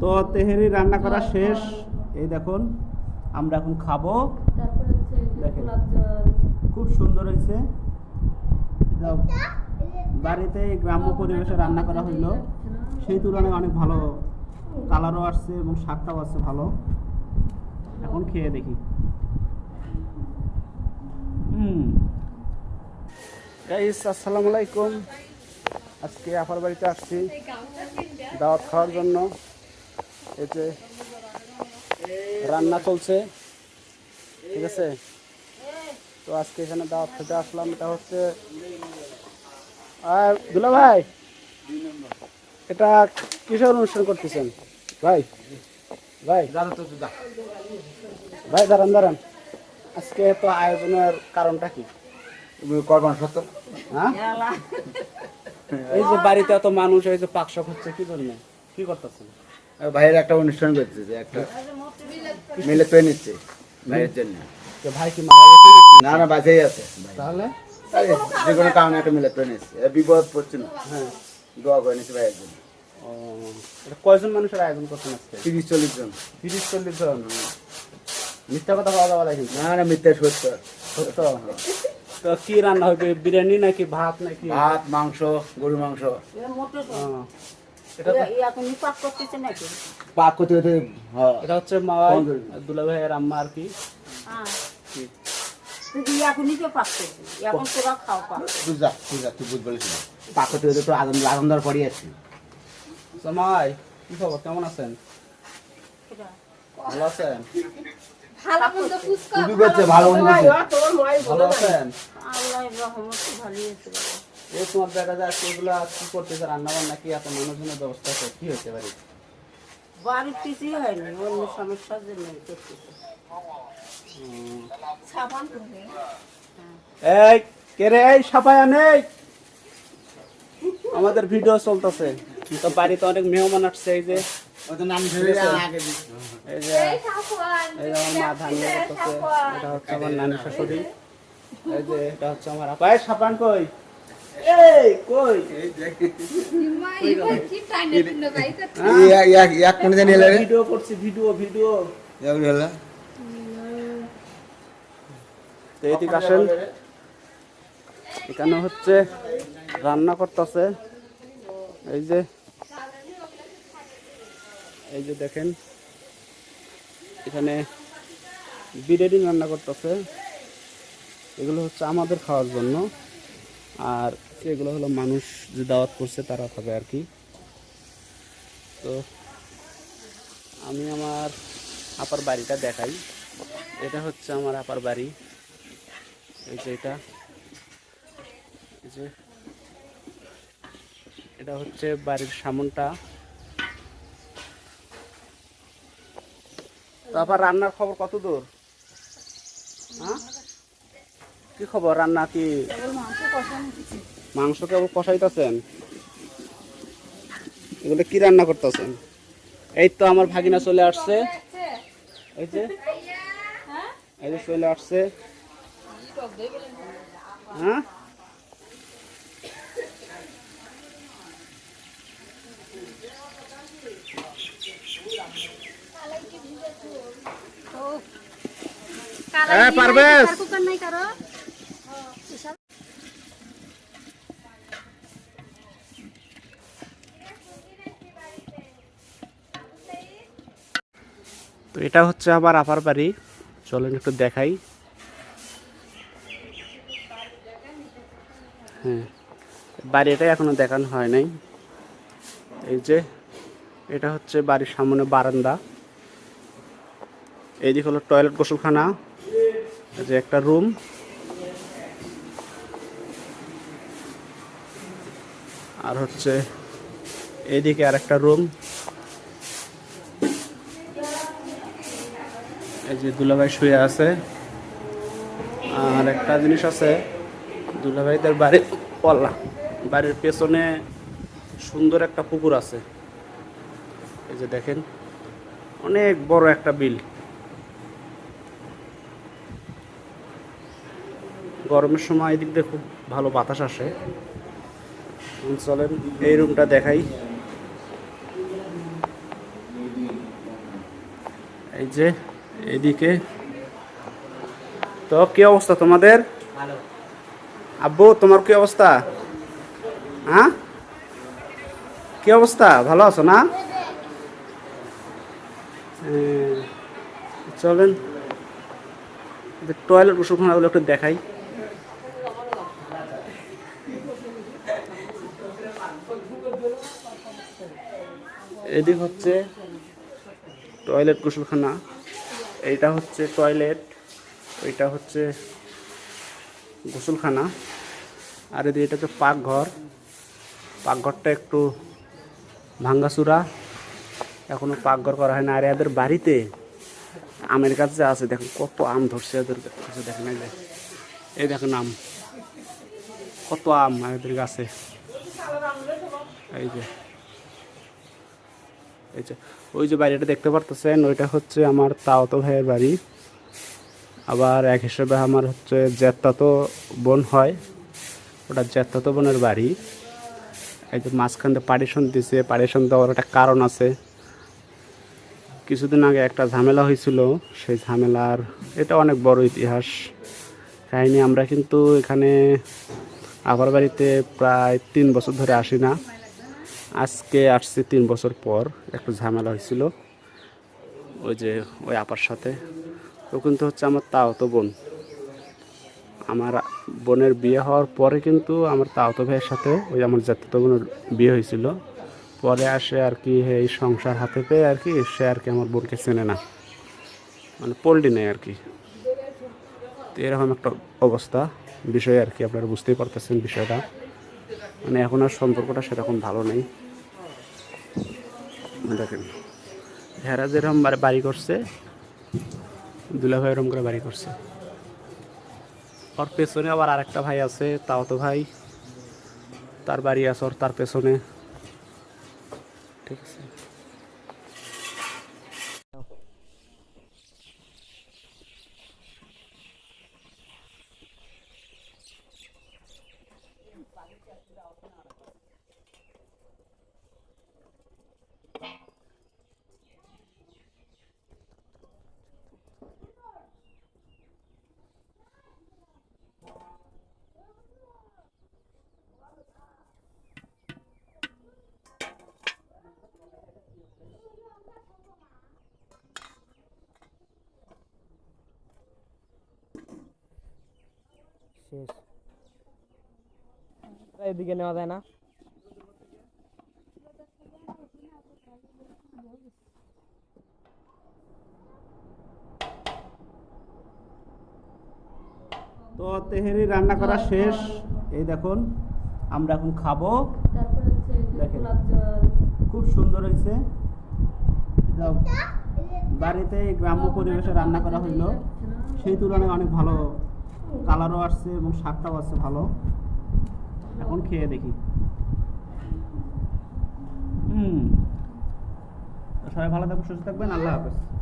তো তেহেরি রান্না করা শেষ। এই দেখুন আমরা এখন খাব। দেখেন। খুব সুন্দর হয়েছে। বাড়িতে গ্রাম্য পরিবেশে রান্না করা হইল। সেই তুলনায় অনেক ভালো। কালারও আসছে এবং স্বাদটাও আছে ভালো। এখন খেয়ে দেখি। হুম। গাইস আসসালামু আলাইকুম। আজকে আপার বাড়িতে আসছি। দাওয়াত খাওয়ার জন্য। যে রান্না চলছে ঠিক আছে? তো আজকে এখানে দাওয়াত খেতে আসলাম এটা হচ্ছে আর দুলা ভাই এটা কিসের অনুষ্ঠান করতেছেন? ভাই ভাই ভাই দাঁড়ান দাঁড়ান। আজকে তো আয়োজনের কারণটা কি? করবান সত্য? হ্যাঁ? এই যে বাড়িতে এত মানুষ এই যে পাকশাক হচ্ছে কি জন্য? কি করতেছেন? ভাইয়ের একটা অনুষ্ঠান করতেছে একটা মিলে পেয়ে নিচ্ছে ভাইয়ের জন্য। যে ভাই কি মারা না না বাজেই আছে। তাহলে? যে কোনো কারণে একটা মিলে পেয়ে নিচ্ছে। বিপদ পড়ছে না। হ্যাঁ। দোয়া করে নিচ্ছে ভাইয়ের জন্য। এটা কয়জন মানুষের আয়োজন করছেন আজকে? তিরিশ চল্লিশ জন। তিরিশ চল্লিশ জন? মিথ্যা কথা যাবে না কিন্তু না না মিথ্যা সত্য। সত্য? তো কি রান্না হবে? বিরিয়ানি নাকি ভাত নাকি? ভাত মাংস গরু মাংস। এটা পাক করতেছে নাকি? পাক করতে করতে এটা হচ্ছে দুলা ভাইয়ের আম্মা আর কি। কেমন আছেন? ভালো আছেন? ভালো মন্দ ফুচকা আছেন? আল্লাহ রহমত ভালোই আছে এই তোমার দেখা যায় এগুলা কি করতেছে রান্না বান্না কি এত মানুষজনের ব্যবস্থা আছে? কি হয়েছে বাড়ি বাড়ির কিছুই হয়নি অন্য সমস্যার জন্য করতেছে। এই কে রে? এই সাপায়া নেই। আমাদের ভিডিও চলতেছে। তো বাড়িতে অনেক মেহমান আসছে এই যে। নাম ধরে আগে দিস। এই যে এই যে আমার নানি শাশুড়ি। এই যে। এটা হচ্ছে আমার আপা। এই সাপান কই? এই কই? এক- জানি এলে ভিডিও করছি ভিডিও ভিডিও। এগুলো হলো। তো এদিকে আসেন এখানে হচ্ছে রান্না করতেছে। এই যে এই যে দেখেন। এখানে বিরিয়ানি রান্না করতেছে। এগুলো হচ্ছে আমাদের খাওয়ার জন্য। আর এগুলো হলো মানুষ যে দাওয়াত করছে তারা খাবে আর কি। তো আমি আমার আপার বাড়িটা দেখাই। এটা হচ্ছে আমার আপার বাড়ি। এই যে এটা। এই যে। এটা হচ্ছে বাড়ির সামনটা। তারপর রান্নার খবর কত দূর? হ্যাঁ? কি খবর? রান্না কি? মাংস কেবল কষাইতেছেন? এগুলো কি রান্না করতেছেন? এই তো আমার ভাগিনা চলে আসছে। এই যে এই যে চলে আসছে। হ্যাঁ? হ্যাঁ পারবেশ কুকার নাই কারও তো এটা হচ্ছে আবার আপার বাড়ি। চলেন একটু দেখাই। হ্যাঁ বাড়িটাই এখনও দেখানো হয় নাই। এই যে, এটা হচ্ছে বাড়ির সামনে বারান্দা। এইদিক হলো টয়লেট গোসলখানা যে একটা রুম আর হচ্ছে এইদিকে আর একটা রুম এই যে দুলাভাই শুয়ে আছে। আর একটা জিনিস আছে, দুলাভাইদের বাড়ির পল্লা বাড়ির পেছনে সুন্দর একটা পুকুর আছে। এই যে দেখেন, অনেক বড় একটা বিল। গরমের সময় এদিক দিয়ে খুব ভালো বাতাস আসে। চলেন, এই রুমটা দেখাই। এই যে এদিকে। তো কি অবস্থা তোমাদের? আব্বু তোমার কি অবস্থা? হ্যাঁ? কি অবস্থা? ভালো আছো না? চলেন। টয়লেট গোসলখানাগুলো একটু দেখাই। এদিক হচ্ছে টয়লেট গোসলখানা এইটা হচ্ছে টয়লেট ওইটা হচ্ছে গোসলখানা, আর এদিকে এটা হচ্ছে পাকঘর। পাকঘরটা একটু ভাঙ্গাচুরা এখনও পাকঘর করা হয় না। আর এদের বাড়িতে আমের যে আছে, দেখেন কত আম ধরছে এদের কাছে দেখেন, এই এই দেখেন আম। কত আম এদের গাছে। এই যে এই যে, ওই যে বাড়িটা দেখতে পারতেছেন, ওইটা হচ্ছে আমার তাওতো ভাইয়ের বাড়ি। আবার এক হিসেবে আমার হচ্ছে জ্যাত্তাতো বোন হয়, ওটা জ্যাত্তাতো বোনের বাড়ি। এই যে মাঝখান দিয়ে পারিশন দিছে পারিশন দেওয়ার একটা কারণ আছে। কিছুদিন আগে একটা ঝামেলা হয়েছিল, সেই ঝামেলার, এটা অনেক বড় ইতিহাস। কাহিনি আমরা কিন্তু এখানে আবার বাড়িতে প্রায় তিন বছর ধরে আসি না। আজকে আসছি তিন বছর পর, একটু ঝামেলা হয়েছিল। ওই যে, ওই আপার সাথে। ও কিন্তু হচ্ছে আমার তাওতো বোন। আমার বোনের বিয়ে হওয়ার পরে কিন্তু আমার তাওতো ভাইয়ের সাথে ওই আমার জাতীয় বোনের বিয়ে হয়েছিল। পরে আসে আর কি এই সংসার হাতে পেয়ে আর কি, সে আর কি আমার বোনকে চেনে না। মানে পল্টি নেই আর কি। তো এরকম একটা অবস্থা। বিষয় আর কি, আপনারা বুঝতেই পারতেছেন বিষয়টা। মানে এখন আর সম্পর্কটা সেরকম ভালো নেই। দেখেন। হেরা যেরকম বাড়ি- করছে দুলা ভাই এরকম করে বাড়ি করছে। ওর পেছনে আবার আরেকটা ভাই আছে, তাও তো ভাই। তার বাড়ি আছে ওর, তার পেছনে। ঠিক আছে? শেষ। এদিকে নেওয়া যায় না। তো তেহেরি রান্না করা শেষ। এই দেখুন, আমরা এখন খাব। দেখেন, খুব সুন্দর হয়েছে। বাড়িতে গ্রাম্য পরিবেশে রান্না করা হইল। সেই তুলনায় অনেক ভালো। কালারও আসছে এবং স্বাদটাও আছে ভালো। এখন খেয়ে দেখি। হুম। সবাই ভালো থাকবেন সুস্থ থাকবেন, আল্লাহ হাফেজ।